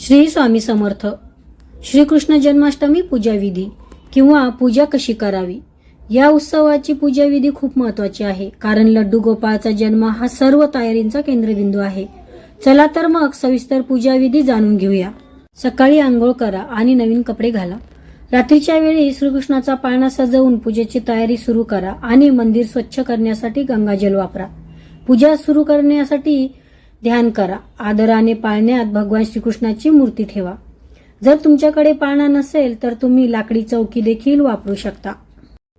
श्री स्वामी समर्थ. श्रीकृष्ण जन्माष्टमी पूजाविधी किंवा पूजा कशी करावी? या उत्सवाची पूजाविधी खूप महत्वाची आहे. कारण लड्डू गोपाळचा जन्म हा सर्व तयारींचा केंद्रबिंदू आहे. चला तर मग सविस्तर पूजाविधी जाणून घेऊया. सकाळी आंघोळ करा आणि नवीन कपडे घाला. रात्रीच्या वेळी श्रीकृष्णाचा पाळणा सजवून पूजेची तयारी सुरू करा आणि मंदिर स्वच्छ करण्यासाठी गंगाजल वापरा. पूजा सुरू करण्यासाठी ध्यान करा. आदराने पाळण्यात भगवान श्रीकृष्णाची मूर्ती ठेवा. जर तुमच्याकडे पाळणा नसेल तर तुम्ही लाकडी चौकी देखील वापरू शकता.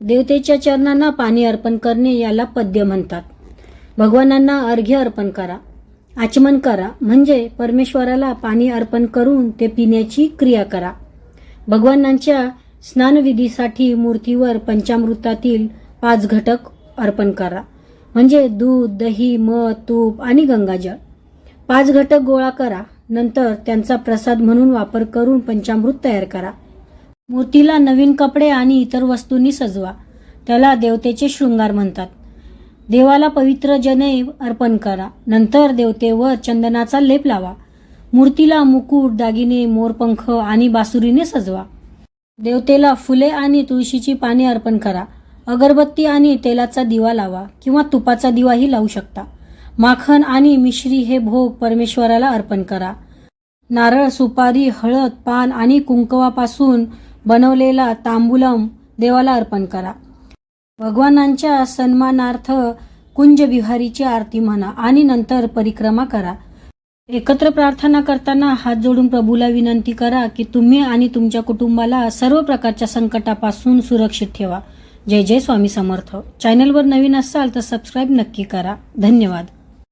देवतेच्या चरणांना पाणी अर्पण करणे याला पद्य म्हणतात. भगवानांना अर्घ्य अर्पण करा. आचमन करा. म्हणजे परमेश्वराला पाणी अर्पण करून ते पिण्याची क्रिया करा. भगवानांच्या स्नानविधीसाठी मूर्तीवर पंचामृतातील पाच घटक अर्पण करा. म्हणजे दूध दही मध तूप आणि गंगाजळ. पाच घटक गोळा करा नंतर त्यांचा प्रसाद म्हणून वापर करून पंचामृत तयार करा. मूर्तीला नवीन कपडे आणि इतर वस्तूंनी सजवा. त्याला देवतेचे शृंगार म्हणतात. देवाला पवित्र जने अर्पण करा. नंतर देवतेवर चंदनाचा लेप लावा. मूर्तीला मुकुट दागिने मोरपंख आणि बासुरीने सजवा. देवतेला फुले आणि तुळशीची पाने अर्पण करा. अगरबत्ती आणि तेलाचा दिवा लावा किंवा तुपाचा दिवाही लावू शकता. माखन आणि मिश्री हे भोग परमेश्वराला अर्पण करा. नारळ सुपारी हळद पान आणि कुंकवापासून बनवलेला तांबुलम देवाला अर्पण करा. भगवानांच्या सन्मानार्थ कुंजविहारीची आरती म्हणा आणि नंतर परिक्रमा करा. एकत्र प्रार्थना करताना हात जोडून प्रभूला विनंती करा की तुम्ही आणि तुमच्या कुटुंबाला सर्व प्रकारच्या संकटापासून सुरक्षित ठेवा. जय जय स्वामी समर्थ. चॅनलवर नवीन असाल तर सबस्क्राईब नक्की करा. धन्यवाद.